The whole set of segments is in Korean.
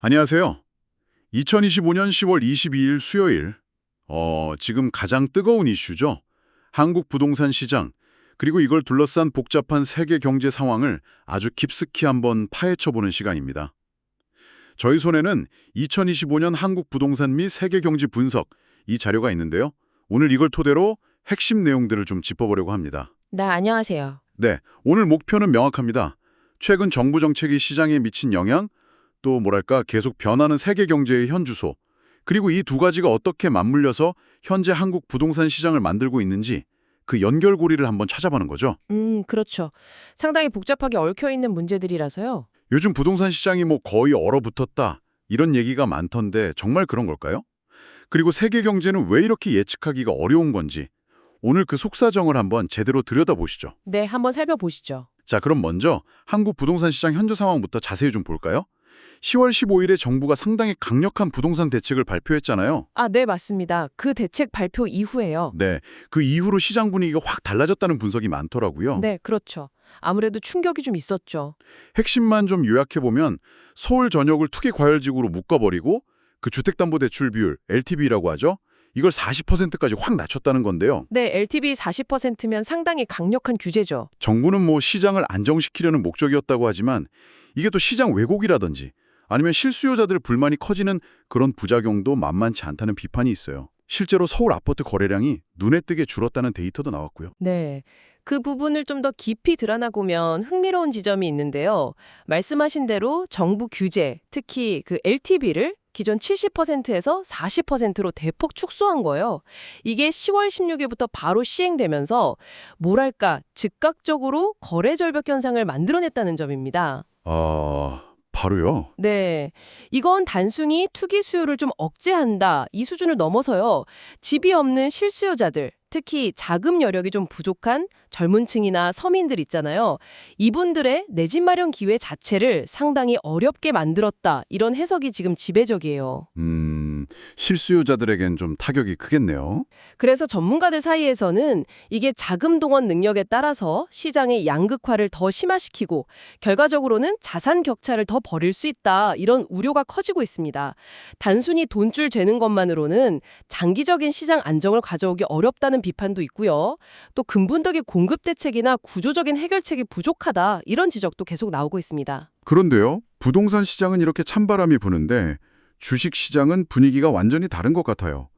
안녕하세요. 2025년 10월 22일 수요일. 어, 지금 가장 뜨거운 이슈죠. 한국 부동산 시장, 그리고 이걸 둘러싼 복잡한 세계 경제 상황을 아주 깊숙이 한번 파헤쳐보는 시간입니다. 저희 손에는 2025년 한국 부동산 및 세계 경제 분석 이 자료가 있는데요. 오늘 이걸 토대로 핵심 내용들을 좀 짚어보려고 합니다. 네, 안녕하세요. 네, 오늘 목표는 명확합니다. 최근 정부 정책이 시장에 미친 영향, 또 뭐랄까 계속 변하는 세계 경제의 현주소, 그리고 이 두 가지가 어떻게 맞물려서 현재 한국 부동산 시장을 만들고 있는지 그 연결고리를 한번 찾아보는 거죠. 음, 그렇죠. 상당히 복잡하게 얽혀 있는 문제들이라서요. 요즘 부동산 시장이 뭐 거의 얼어붙었다 이런 얘기가 많던데 정말 그런 걸까요? 그리고 세계 경제는 왜 이렇게 예측하기가 어려운 건지 오늘 그 속사정을 한번 제대로 들여다보시죠. 네, 한번 살펴보시죠. 자, 그럼 먼저 한국 부동산 시장 현재 상황부터 자세히 좀 볼까요? 10월 15일에 정부가 상당히 강력한 부동산 대책을 발표했잖아요. 아, 네, 맞습니다. 그 대책 발표 이후에요. 네, 그 이후로 시장 분위기가 확 달라졌다는 분석이 많더라고요. 네, 그렇죠. 아무래도 충격이 좀 있었죠. 핵심만 좀 요약해보면 서울 전역을 투기 과열지구로 묶어버리고 그 주택담보대출 비율, LTV라고 하죠. 이걸 40%까지 확 낮췄다는 건데요. 네, LTV 40%면 상당히 강력한 규제죠. 정부는 뭐 시장을 안정시키려는 목적이었다고 하지만 이게 또 시장 왜곡이라든지 아니면 실수요자들 불만이 커지는 그런 부작용도 만만치 않다는 비판이 있어요. 실제로 서울 아파트 거래량이 눈에 띄게 줄었다는 데이터도 나왔고요. 네. 그 부분을 좀 더 깊이 드러나 보면 흥미로운 지점이 있는데요. 말씀하신 대로 정부 규제, 특히 그 LTV를 기존 70%에서 40%로 대폭 축소한 거예요. 이게 10월 16일부터 바로 시행되면서 뭐랄까 즉각적으로 거래 절벽 현상을 만들어냈다는 점입니다. 아, 바로요? 네. 이건 단순히 투기 수요를 좀 억제한다 이 수준을 넘어서요. 집이 없는 실수요자들, 특히 자금 여력이 좀 부족한 젊은 층이나 서민들 있잖아요. 이분들의 내 집 마련 기회 자체를 상당히 어렵게 만들었다. 이런 해석이 지금 지배적이에요. 음, 실수요자들에겐 좀 타격이 크겠네요. 그래서 전문가들 사이에서는 이게 자금 동원 능력에 따라서 시장의 양극화를 더 심화시키고 결과적으로는 자산 격차를 더 벌일 수 있다. 이런 우려가 커지고 있습니다. 단순히 돈줄 재는 것만으로는 장기적인 시장 안정을 가져오기 어렵다는 비판도 있고요. 또 근본적인 공급 대책이나 구조적인 해결책이 부족하다. 이런 지적도 계속 나오고 있습니다. 그런데요, 부동산 시장은 이렇게 찬바람이 부는데 주식 시장은 분위기가 완전히 다른 것 같아요.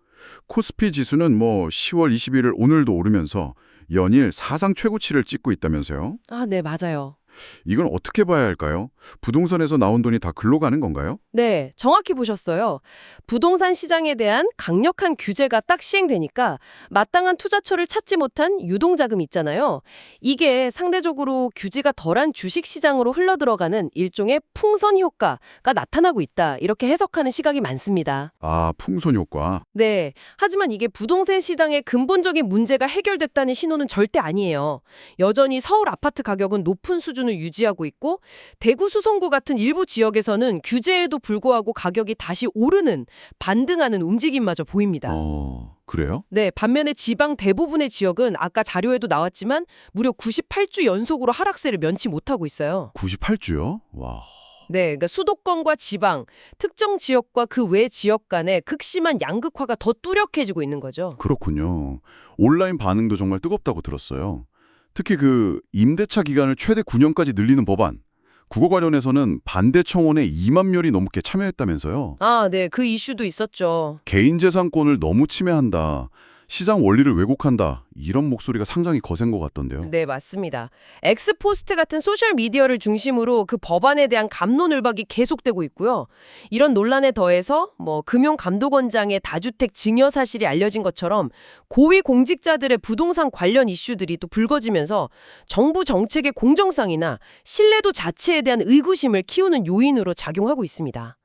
코스피 지수는 뭐 10월 21일 오늘도 오르면서 연일 사상 최고치를 찍고 있다면서요? 아, 네, 맞아요. 이건 어떻게 봐야 할까요? 부동산에서 나온 돈이 다 글로 가는 건가요? 네, 정확히 보셨어요. 부동산 시장에 대한 강력한 규제가 딱 시행되니까 마땅한 투자처를 찾지 못한 유동자금 있잖아요. 이게 상대적으로 규제가 덜한 주식 시장으로 흘러들어가는 일종의 풍선 효과가 나타나고 있다. 이렇게 해석하는 시각이 많습니다. 아, 풍선 효과. 네, 하지만 이게 부동산 시장의 근본적인 문제가 해결됐다는 신호는 절대 아니에요. 여전히 서울 아파트 가격은 높은 수준 을 유지하고 있고 대구 수성구 같은 일부 지역에서는 규제에도 불구하고 가격이 다시 오르는 반등하는 움직임마저 보입니다. 어, 그래요? 네, 반면에 지방 대부분의 지역은 아까 자료에도 나왔지만 무려 98주 연속으로 하락세를 면치 못하고 있어요. 98주요? 와. 네, 그러니까 수도권과 지방, 특정 지역과 그 외 지역 간의 극심한 양극화가 더 뚜렷해지고 있는 거죠. 그렇군요. 온라인 반응도 정말 뜨겁다고 들었어요. 특히 그 임대차 기간을 최대 9년까지 늘리는 법안. 그거 관련해서는 반대 청원에 2만 명이 넘게 참여했다면서요. 아, 네, 그 이슈도 있었죠. 개인 재산권을 너무 침해한다. 시장 원리를 왜곡한다. 이런 목소리가 상당히 거센 것 같던데요. 네, 맞습니다. 엑스포스트 같은 소셜 미디어를 중심으로 그 법안에 대한 감론을박이 계속되고 있고요. 이런 논란에 더해서 뭐 금융감독원장의 다주택 증여 사실이 알려진 것처럼 고위 공직자들의 부동산 관련 이슈들이 또 불거지면서 정부 정책의 공정성이나 신뢰도 자체에 대한 의구심을 키우는 요인으로 작용하고 있습니다.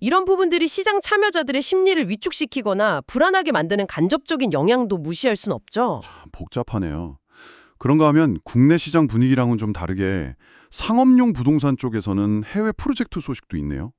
이런 부분들이 시장 참여자들의 심리를 위축시키거나 불안하게 만드는 간접적인 영향도 무시할 순 없죠. 복잡하네요. 그런가 하면 국내 시장 분위기랑은 좀 다르게 상업용 부동산 쪽에서는 해외 프로젝트 소식도 있네요.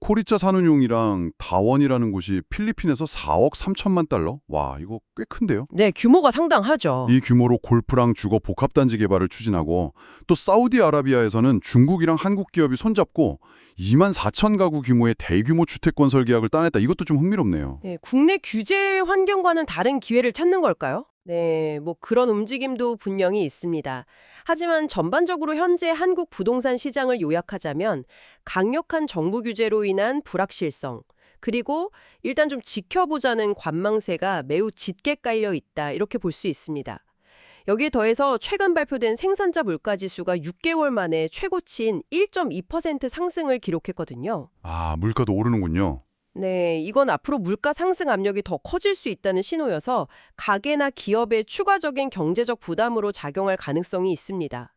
코리짜 산운용이랑 다원이라는 곳이 필리핀에서 4억 3천만 달러? 와, 이거 꽤 큰데요? 네, 규모가 상당하죠. 이 규모로 골프랑 주거 복합단지 개발을 추진하고 또 사우디아라비아에서는 중국이랑 한국 기업이 손잡고 2만 4천 가구 규모의 대규모 주택 건설 계약을 따냈다. 이것도 좀 흥미롭네요. 네, 국내 규제 환경과는 다른 기회를 찾는 걸까요? 네, 뭐 그런 움직임도 분명히 있습니다. 하지만 전반적으로 현재 한국 부동산 시장을 요약하자면 강력한 정부 규제로 인한 불확실성, 그리고 일단 좀 지켜보자는 관망세가 매우 짙게 깔려 있다 이렇게 볼 수 있습니다. 여기에 더해서 최근 발표된 생산자 물가 지수가 6개월 만에 최고치인 1.2% 상승을 기록했거든요. 아, 물가도 오르는군요. 네, 이건 앞으로 물가 상승 압력이 더 커질 수 있다는 신호여서 가게나 기업의 추가적인 경제적 부담으로 작용할 가능성이 있습니다.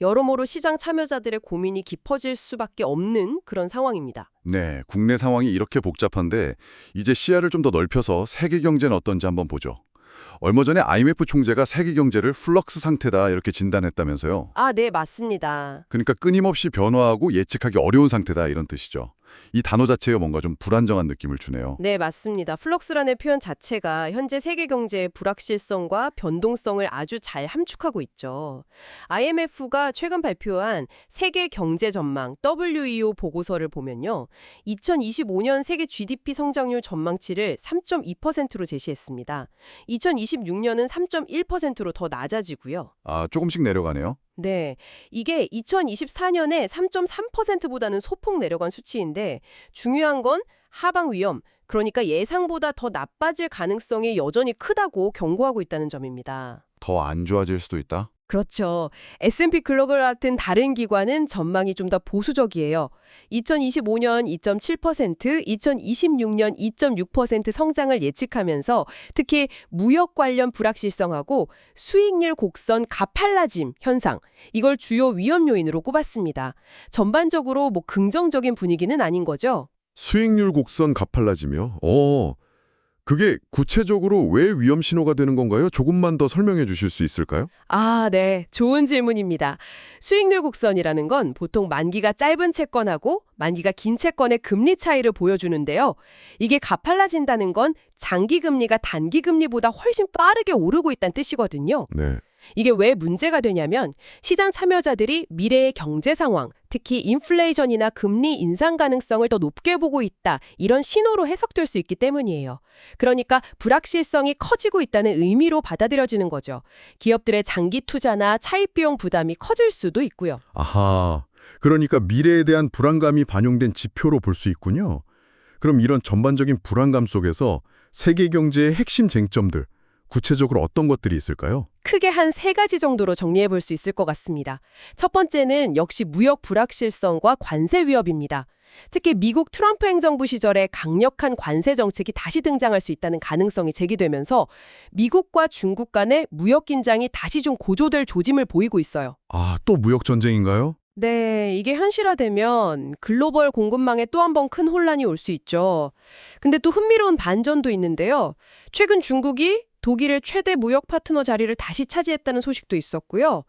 여러모로 시장 참여자들의 고민이 깊어질 수밖에 없는 그런 상황입니다. 네, 국내 상황이 이렇게 복잡한데 이제 시야를 좀 더 넓혀서 세계 경제는 어떤지 한번 보죠. 얼마 전에 IMF 총재가 세계 경제를 플럭스 상태다 이렇게 진단했다면서요. 아, 네, 맞습니다. 그러니까 끊임없이 변화하고 예측하기 어려운 상태다 이런 뜻이죠. 이 단어 자체가 뭔가 좀 불안정한 느낌을 주네요. 네, 맞습니다. 플럭스라는 표현 자체가 현재 세계 경제의 불확실성과 변동성을 아주 잘 함축하고 있죠. IMF가 최근 발표한 세계 경제 전망 WEO 보고서를 보면요. 2025년 세계 GDP 성장률 전망치를 3.2%로 제시했습니다. 2026년은 3.1%로 더 낮아지고요. 아, 조금씩 내려가네요. 네, 이게 2024년에 3.3%보다는 소폭 내려간 수치인데 중요한 건 하방 위험, 그러니까 예상보다 더 나빠질 가능성이 여전히 크다고 경고하고 있다는 점입니다. 더 안 좋아질 수도 있다. 그렇죠. S&P 글로벌 같은 다른 기관은 전망이 좀 더 보수적이에요. 2025년 2.7%, 2026년 2.6% 성장을 예측하면서 특히 무역 관련 불확실성하고 수익률 곡선 가팔라짐 현상, 이걸 주요 위험 요인으로 꼽았습니다. 전반적으로 뭐 긍정적인 분위기는 아닌 거죠. 수익률 곡선 가팔라지며. 어. 그게 구체적으로 왜 위험 신호가 되는 건가요? 조금만 더 설명해 주실 수 있을까요? 아, 네. 좋은 질문입니다. 수익률 곡선이라는 건 보통 만기가 짧은 채권하고 만기가 긴 채권의 금리 차이를 보여주는데요. 이게 가팔라진다는 건 장기 금리가 단기 금리보다 훨씬 빠르게 오르고 있다는 뜻이거든요. 네. 이게 왜 문제가 되냐면 시장 참여자들이 미래의 경제 상황, 특히 인플레이션이나 금리 인상 가능성을 더 높게 보고 있다. 이런 신호로 해석될 수 있기 때문이에요. 그러니까 불확실성이 커지고 있다는 의미로 받아들여지는 거죠. 기업들의 장기 투자나 차입 비용 부담이 커질 수도 있고요. 아하. 그러니까 미래에 대한 불안감이 반영된 지표로 볼 수 있군요. 그럼 이런 전반적인 불안감 속에서 세계 경제의 핵심 쟁점들, 구체적으로 어떤 것들이 있을까요? 크게 한 세 가지 정도로 정리해 볼 수 있을 것 같습니다. 첫 번째는 역시 무역 불확실성과 관세 위협입니다. 특히 미국 트럼프 행정부 시절에 강력한 관세 정책이 다시 등장할 수 있다는 가능성이 제기되면서 미국과 중국 간의 무역 긴장이 다시 좀 고조될 조짐을 보이고 있어요. 아, 또 무역 전쟁인가요? 네, 이게 현실화되면 글로벌 공급망에 또 한 번 큰 혼란이 올 수 있죠. 근데 또 흥미로운 반전도 있는데요. 최근 중국이 독일의 최대 무역 파트너 자리를 다시 차지했다는 소식도 있었고요.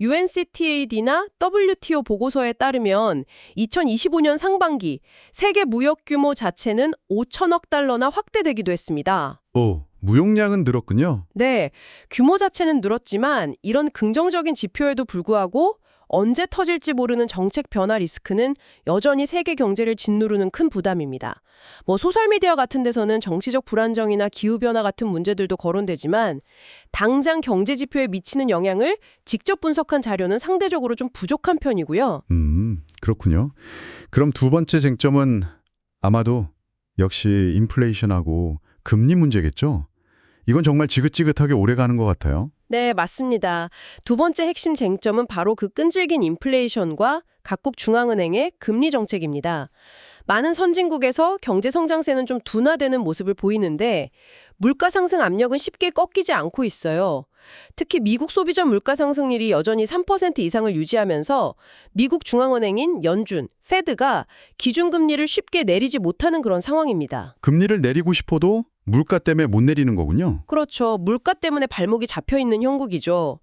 UNCTAD나 WTO 보고서에 따르면 2025년 상반기 세계 무역 규모 자체는 5천억 달러나 확대되기도 했습니다. 어, 무용량은 늘었군요. 네, 규모 자체는 늘었지만 이런 긍정적인 지표에도 불구하고 언제 터질지 모르는 정책 변화 리스크는 여전히 세계 경제를 짓누르는 큰 부담입니다. 뭐 소셜미디어 같은 데서는 정치적 불안정이나 기후변화 같은 문제들도 거론되지만 당장 경제 지표에 미치는 영향을 직접 분석한 자료는 상대적으로 좀 부족한 편이고요. 음, 그렇군요. 그럼 두 번째 쟁점은 아마도 역시 인플레이션하고 금리 문제겠죠? 이건 정말 지긋지긋하게 오래 가는 것 같아요. 네, 맞습니다. 두 번째 핵심 쟁점은 바로 그 끈질긴 인플레이션과 각국 중앙은행의 금리 정책입니다. 많은 선진국에서 경제 성장세는 좀 둔화되는 모습을 보이는데 물가 상승 압력은 쉽게 꺾이지 않고 있어요. 특히 미국 소비자 물가 상승률이 여전히 3% 이상을 유지하면서 미국 중앙은행인 연준, 페드가 기준금리를 쉽게 내리지 못하는 그런 상황입니다. 금리를 내리고 싶어도 물가 때문에 못 내리는 거군요. 그렇죠. 물가 때문에 발목이 잡혀 있는 형국이죠.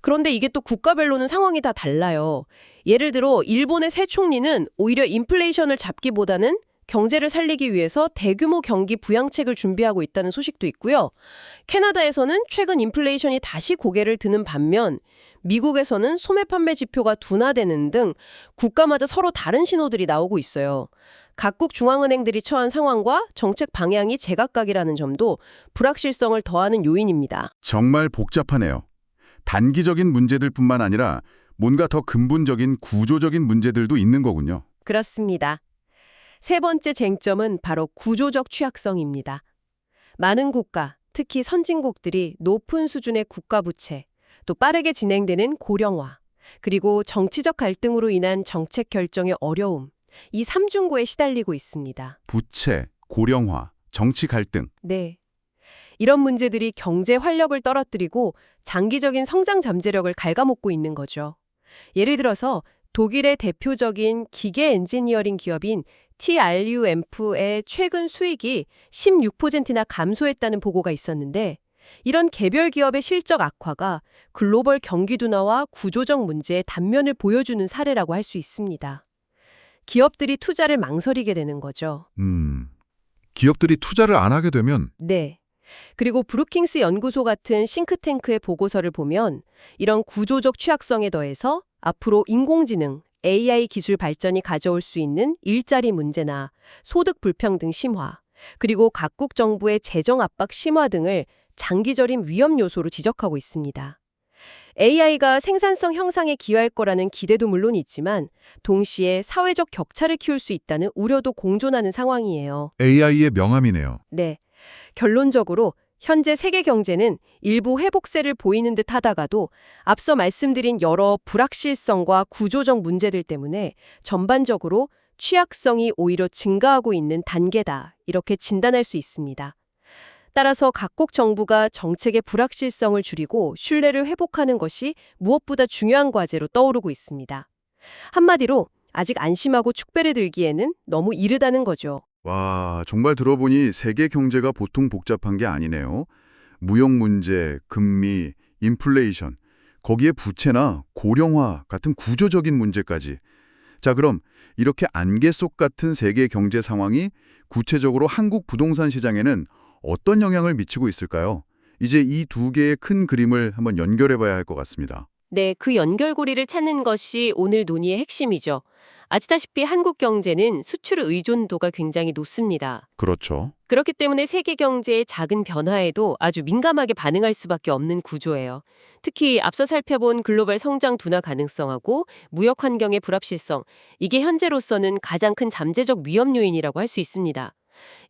그런데 이게 또 국가별로는 상황이 다 달라요. 예를 들어 일본의 새 총리는 오히려 인플레이션을 잡기보다는 경제를 살리기 위해서 대규모 경기 부양책을 준비하고 있다는 소식도 있고요. 캐나다에서는 최근 인플레이션이 다시 고개를 드는 반면 미국에서는 소매 판매 지표가 둔화되는 등 국가마다 서로 다른 신호들이 나오고 있어요. 각국 중앙은행들이 처한 상황과 정책 방향이 제각각이라는 점도 불확실성을 더하는 요인입니다. 정말 복잡하네요. 단기적인 문제들 뿐만 아니라 뭔가 더 근본적인 구조적인 문제들도 있는 거군요. 그렇습니다. 세 번째 쟁점은 바로 구조적 취약성입니다. 많은 국가, 특히 선진국들이 높은 수준의 국가 부채, 또 빠르게 진행되는 고령화, 그리고 정치적 갈등으로 인한 정책 결정의 어려움, 이 삼중고에 시달리고 있습니다. 부채, 고령화, 정치 갈등. 네. 이런 문제들이 경제 활력을 떨어뜨리고 장기적인 성장 잠재력을 갉아먹고 있는 거죠. 예를 들어서 독일의 대표적인 기계 엔지니어링 기업인 TRUM프의 최근 수익이 16%나 감소했다는 보고가 있었는데 이런 개별 기업의 실적 악화가 글로벌 경기 둔화와 구조적 문제의 단면을 보여주는 사례라고 할 수 있습니다. 기업들이 투자를 망설이게 되는 거죠. 음, 기업들이 투자를 안 하게 되면 네. 그리고 브루킹스 연구소 같은 싱크탱크의 보고서를 보면 이런 구조적 취약성에 더해서 앞으로 인공지능, AI 기술 발전이 가져올 수 있는 일자리 문제나 소득 불평등 심화, 그리고 각국 정부의 재정 압박 심화 등을 장기적인 위험 요소로 지적하고 있습니다. AI가 생산성 형상에 기여할 거라는 기대도 물론 있지만 동시에 사회적 격차를 키울 수 있다는 우려도 공존하는 상황이에요. AI의 명암이네요. 네. 결론적으로 현재 세계 경제는 일부 회복세를 보이는 듯 하다가도 앞서 말씀드린 여러 불확실성과 구조적 문제들 때문에 전반적으로 취약성이 오히려 증가하고 있는 단계다. 이렇게 진단할 수 있습니다. 따라서 각국 정부가 정책의 불확실성을 줄이고 신뢰를 회복하는 것이 무엇보다 중요한 과제로 떠오르고 있습니다. 한마디로 아직 안심하고 축배를 들기에는 너무 이르다는 거죠. 와, 정말 들어보니 세계 경제가 보통 복잡한 게 아니네요. 무역 문제, 금리, 인플레이션, 거기에 부채나 고령화 같은 구조적인 문제까지. 자, 그럼 이렇게 안개 속 같은 세계 경제 상황이 구체적으로 한국 부동산 시장에는 어떤 영향을 미치고 있을까요? 이제 이 두 개의 큰 그림을 한번 연결해 봐야 할 것 같습니다. 네, 그 연결고리를 찾는 것이 오늘 논의의 핵심이죠. 아시다시피 한국 경제는 수출 의존도가 굉장히 높습니다. 그렇죠. 그렇기 때문에 세계 경제의 작은 변화에도 아주 민감하게 반응할 수밖에 없는 구조예요. 특히 앞서 살펴본 글로벌 성장 둔화 가능성하고 무역 환경의 불합실성, 이게 현재로서는 가장 큰 잠재적 위험 요인이라고 할 수 있습니다.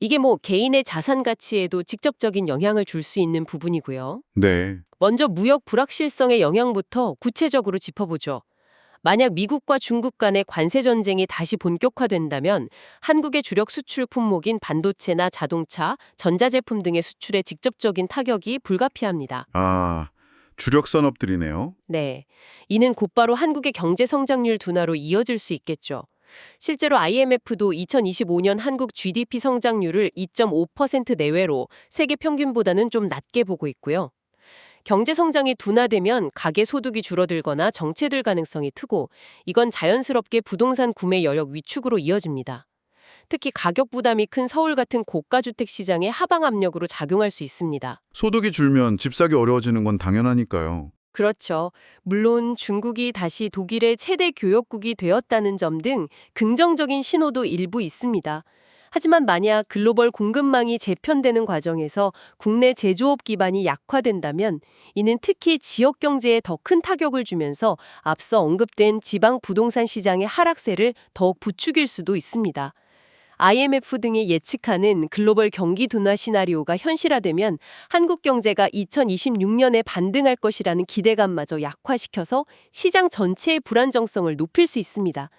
이게 뭐 개인의 자산 가치에도 직접적인 영향을 줄 수 있는 부분이고요. 네. 먼저 무역 불확실성의 영향부터 구체적으로 짚어보죠. 만약 미국과 중국 간의 관세 전쟁이 다시 본격화된다면 한국의 주력 수출 품목인 반도체나 자동차, 전자제품 등의 수출에 직접적인 타격이 불가피합니다. 아, 주력 산업들이네요. 네. 이는 곧바로 한국의 경제 성장률 둔화로 이어질 수 있겠죠. 실제로 IMF도 2025년 한국 GDP 성장률을 2.5% 내외로 세계 평균보다는 좀 낮게 보고 있고요. 경제 성장이 둔화되면 가계 소득이 줄어들거나 정체될 가능성이 크고 이건 자연스럽게 부동산 구매 여력 위축으로 이어집니다. 특히 가격 부담이 큰 서울 같은 고가 주택 시장에 하방 압력으로 작용할 수 있습니다. 소득이 줄면 집 사기 어려워지는 건 당연하니까요. 그렇죠. 물론 중국이 다시 독일의 최대 교역국이 되었다는 점 등 긍정적인 신호도 일부 있습니다. 하지만 만약 글로벌 공급망이 재편되는 과정에서 국내 제조업 기반이 약화된다면 이는 특히 지역 경제에 더 큰 타격을 주면서 앞서 언급된 지방 부동산 시장의 하락세를 더욱 부추길 수도 있습니다. IMF 등이 예측하는 글로벌 경기 둔화 시나리오가 현실화되면 한국 경제가 2026년에 반등할 것이라는 기대감마저 약화시켜서 시장 전체의 불안정성을 높일 수 있습니다.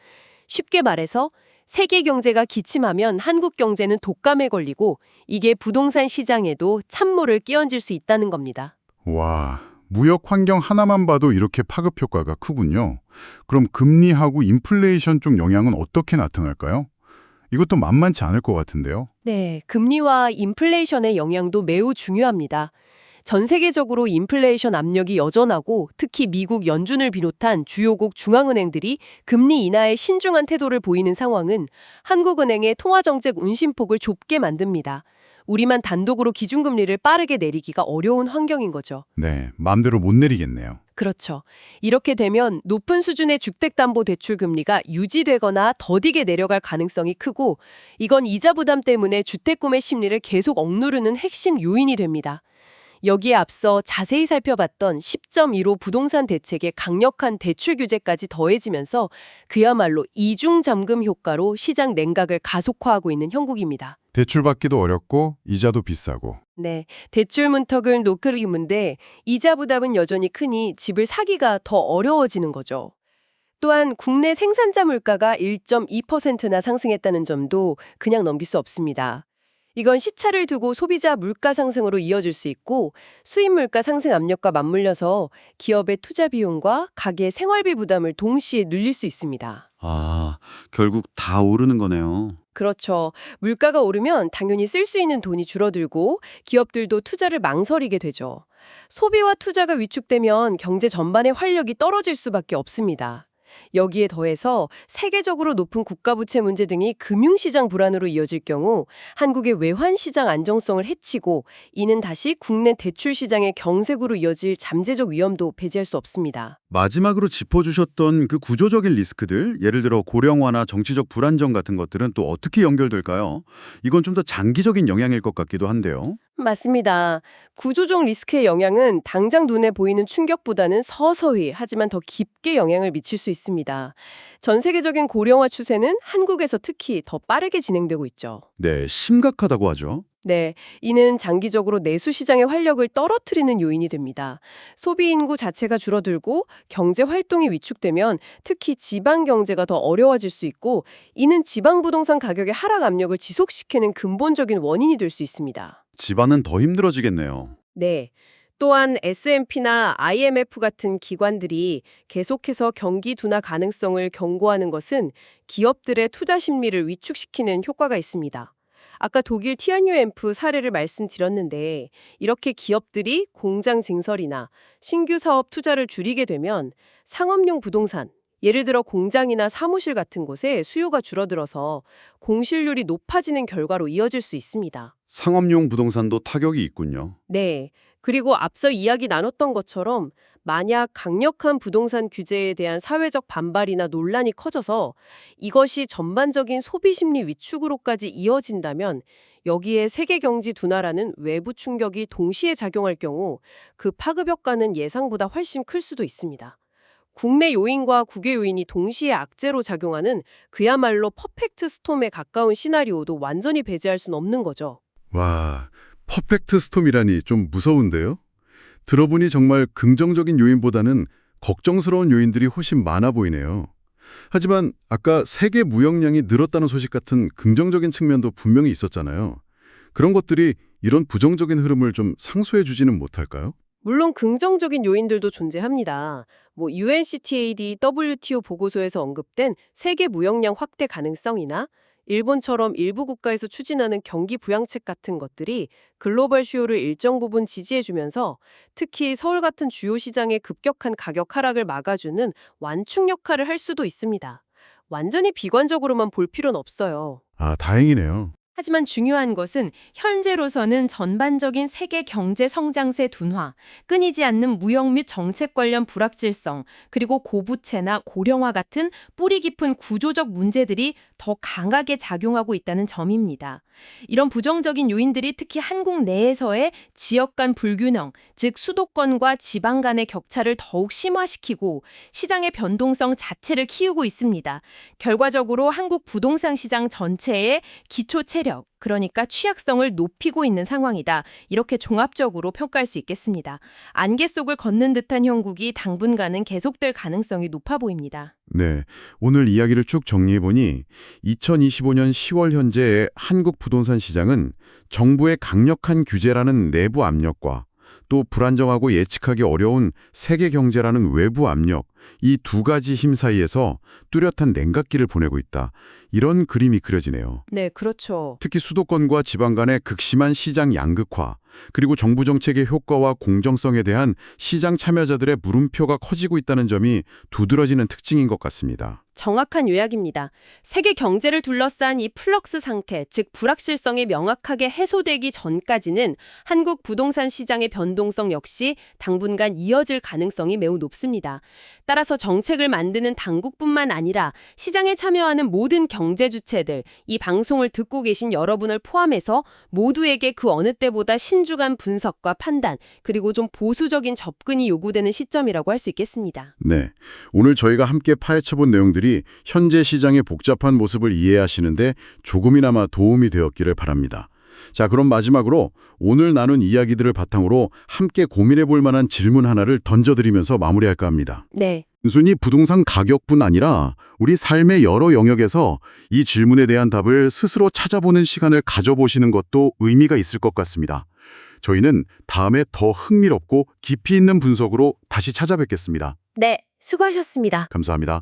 쉽게 말해서 세계 경제가 기침하면 한국 경제는 독감에 걸리고 이게 부동산 시장에도 찬물을 끼얹을 수 있다는 겁니다. 와, 무역 환경 하나만 봐도 이렇게 파급 효과가 크군요. 그럼 금리하고 인플레이션 쪽 영향은 어떻게 나타날까요? 이것도 만만치 않을 것 같은데요. 네, 금리와 인플레이션의 영향도 매우 중요합니다. 전 세계적으로 인플레이션 압력이 여전하고 특히 미국 연준을 비롯한 주요국 중앙은행들이 금리 인하에 신중한 태도를 보이는 상황은 한국은행의 통화정책 운신폭을 좁게 만듭니다. 우리만 단독으로 기준금리를 빠르게 내리기가 어려운 환경인 거죠. 네, 마음대로 못 내리겠네요. 그렇죠. 이렇게 되면 높은 수준의 주택담보대출 금리가 유지되거나 더디게 내려갈 가능성이 크고 이건 이자 부담 때문에 주택 구매 심리를 계속 억누르는 핵심 요인이 됩니다. 여기에 앞서 자세히 살펴봤던 10.15 부동산 대책의 강력한 대출 규제까지 더해지면서 그야말로 이중 잠금 효과로 시장 냉각을 가속화하고 있는 형국입니다. 대출 받기도 어렵고 이자도 비싸고. 네, 대출 문턱을 높이는데 이자 부담은 여전히 크니 집을 사기가 더 어려워지는 거죠. 또한 국내 생산자 물가가 1.2%나 상승했다는 점도 그냥 넘길 수 없습니다. 이건 시차를 두고 소비자 물가 상승으로 이어질 수 있고 수입 물가 상승 압력과 맞물려서 기업의 투자 비용과 가계 생활비 부담을 동시에 늘릴 수 있습니다. 아, 결국 다 오르는 거네요. 그렇죠. 물가가 오르면 당연히 쓸 수 있는 돈이 줄어들고 기업들도 투자를 망설이게 되죠. 소비와 투자가 위축되면 경제 전반의 활력이 떨어질 수밖에 없습니다. 여기에 더해서 세계적으로 높은 국가부채 문제 등이 금융시장 불안으로 이어질 경우 한국의 외환시장 안정성을 해치고 이는 다시 국내 대출 시장의 경색으로 이어질 잠재적 위험도 배제할 수 없습니다. 마지막으로 짚어주셨던 그 구조적인 리스크들, 예를 들어 고령화나 정치적 불안정 같은 것들은 또 어떻게 연결될까요? 이건 좀 더 장기적인 영향일 것 같기도 한데요. 맞습니다. 구조적 리스크의 영향은 당장 눈에 보이는 충격보다는 서서히 하지만 더 깊게 영향을 미칠 수 있습니다. 전 세계적인 고령화 추세는 한국에서 특히 더 빠르게 진행되고 있죠. 네, 심각하다고 하죠. 네, 이는 장기적으로 내수 시장의 활력을 떨어뜨리는 요인이 됩니다. 소비 인구 자체가 줄어들고 경제 활동이 위축되면 특히 지방 경제가 더 어려워질 수 있고 이는 지방 부동산 가격의 하락 압력을 지속시키는 근본적인 원인이 될 수 있습니다. 집안은 더 힘들어지겠네요. 네. 또한 S&P나 IMF 같은 기관들이 계속해서 경기 둔화 가능성을 경고하는 것은 기업들의 투자 심리를 위축시키는 효과가 있습니다. 아까 독일 티아뉴앰프 사례를 말씀드렸는데 이렇게 기업들이 공장 증설이나 신규 사업 투자를 줄이게 되면 상업용 부동산, 예를 들어 공장이나 사무실 같은 곳에 수요가 줄어들어서 공실률이 높아지는 결과로 이어질 수 있습니다. 상업용 부동산도 타격이 있군요. 네. 그리고 앞서 이야기 나눴던 것처럼 만약 강력한 부동산 규제에 대한 사회적 반발이나 논란이 커져서 이것이 전반적인 소비 심리 위축으로까지 이어진다면 여기에 세계 경제 둔화라는 외부 충격이 동시에 작용할 경우 그 파급 효과는 예상보다 훨씬 클 수도 있습니다. 국내 요인과 국외 요인이 동시에 악재로 작용하는 그야말로 퍼펙트 스톰에 가까운 시나리오도 완전히 배제할 수는 없는 거죠. 와, 퍼펙트 스톰이라니 좀 무서운데요? 들어보니 정말 긍정적인 요인보다는 걱정스러운 요인들이 훨씬 많아 보이네요. 하지만 아까 세계 무역량이 늘었다는 소식 같은 긍정적인 측면도 분명히 있었잖아요. 그런 것들이 이런 부정적인 흐름을 좀 상쇄해 주지는 못할까요? 물론 긍정적인 요인들도 존재합니다. 뭐 UNCTAD WTO 보고서에서 언급된 세계 무역량 확대 가능성이나 일본처럼 일부 국가에서 추진하는 경기 부양책 같은 것들이 글로벌 수요를 일정 부분 지지해주면서 특히 서울 같은 주요 시장의 급격한 가격 하락을 막아주는 완충 역할을 할 수도 있습니다. 완전히 비관적으로만 볼 필요는 없어요. 아, 다행이네요. 하지만 중요한 것은 현재로서는 전반적인 세계 경제 성장세 둔화, 끊이지 않는 무역 및 정책 관련 불확실성, 그리고 고부채나 고령화 같은 뿌리 깊은 구조적 문제들이 더 강하게 작용하고 있다는 점입니다. 이런 부정적인 요인들이 특히 한국 내에서의 지역 간 불균형, 즉 수도권과 지방 간의 격차를 더욱 심화시키고 시장의 변동성 자체를 키우고 있습니다. 결과적으로 한국 부동산 시장 전체의 기초 체력, 그러니까 취약성을 높이고 있는 상황이다. 이렇게 종합적으로 평가할 수 있겠습니다. 안개 속을 걷는 듯한 형국이 당분간은 계속될 가능성이 높아 보입니다. 네, 오늘 이야기를 쭉 정리해보니 2025년 10월 현재의 한국 부동산 시장은 정부의 강력한 규제라는 내부 압력과 또 불안정하고 예측하기 어려운 세계 경제라는 외부 압력, 이 두 가지 힘 사이에서 뚜렷한 냉각기를 보내고 있다. 이런 그림이 그려지네요. 네, 그렇죠. 특히 수도권과 지방 간의 극심한 시장 양극화, 그리고 정부 정책의 효과와 공정성에 대한 시장 참여자들의 물음표가 커지고 있다는 점이 두드러지는 특징인 것 같습니다. 정확한 요약입니다. 세계 경제를 둘러싼 이 플럭스 상태, 즉 불확실성이 명확하게 해소되기 전까지는 한국 부동산 시장의 변동성 역시 당분간 이어질 가능성이 매우 높습니다. 따라서 정책을 만드는 당국뿐만 아니라 시장에 참여하는 모든 경제 주체들, 이 방송을 듣고 계신 여러분을 포함해서 모두에게 그 어느 때보다 신중한 분석과 판단, 그리고 좀 보수적인 접근이 요구되는 시점이라고 할 수 있겠습니다. 네. 오늘 저희가 함께 파헤쳐본 내용들이 현재 시장의 복잡한 모습을 이해하시는데 조금이나마 도움이 되었기를 바랍니다. 자, 그럼 마지막으로 오늘 나눈 이야기들을 바탕으로 함께 고민해 볼 만한 질문 하나를 던져드리면서 마무리할까 합니다. 네. 단순히 부동산 가격뿐 아니라 우리 삶의 여러 영역에서 이 질문에 대한 답을 스스로 찾아보는 시간을 가져보시는 것도 의미가 있을 것 같습니다. 저희는 다음에 더 흥미롭고 깊이 있는 분석으로 다시 찾아뵙겠습니다. 네. 수고하셨습니다. 감사합니다.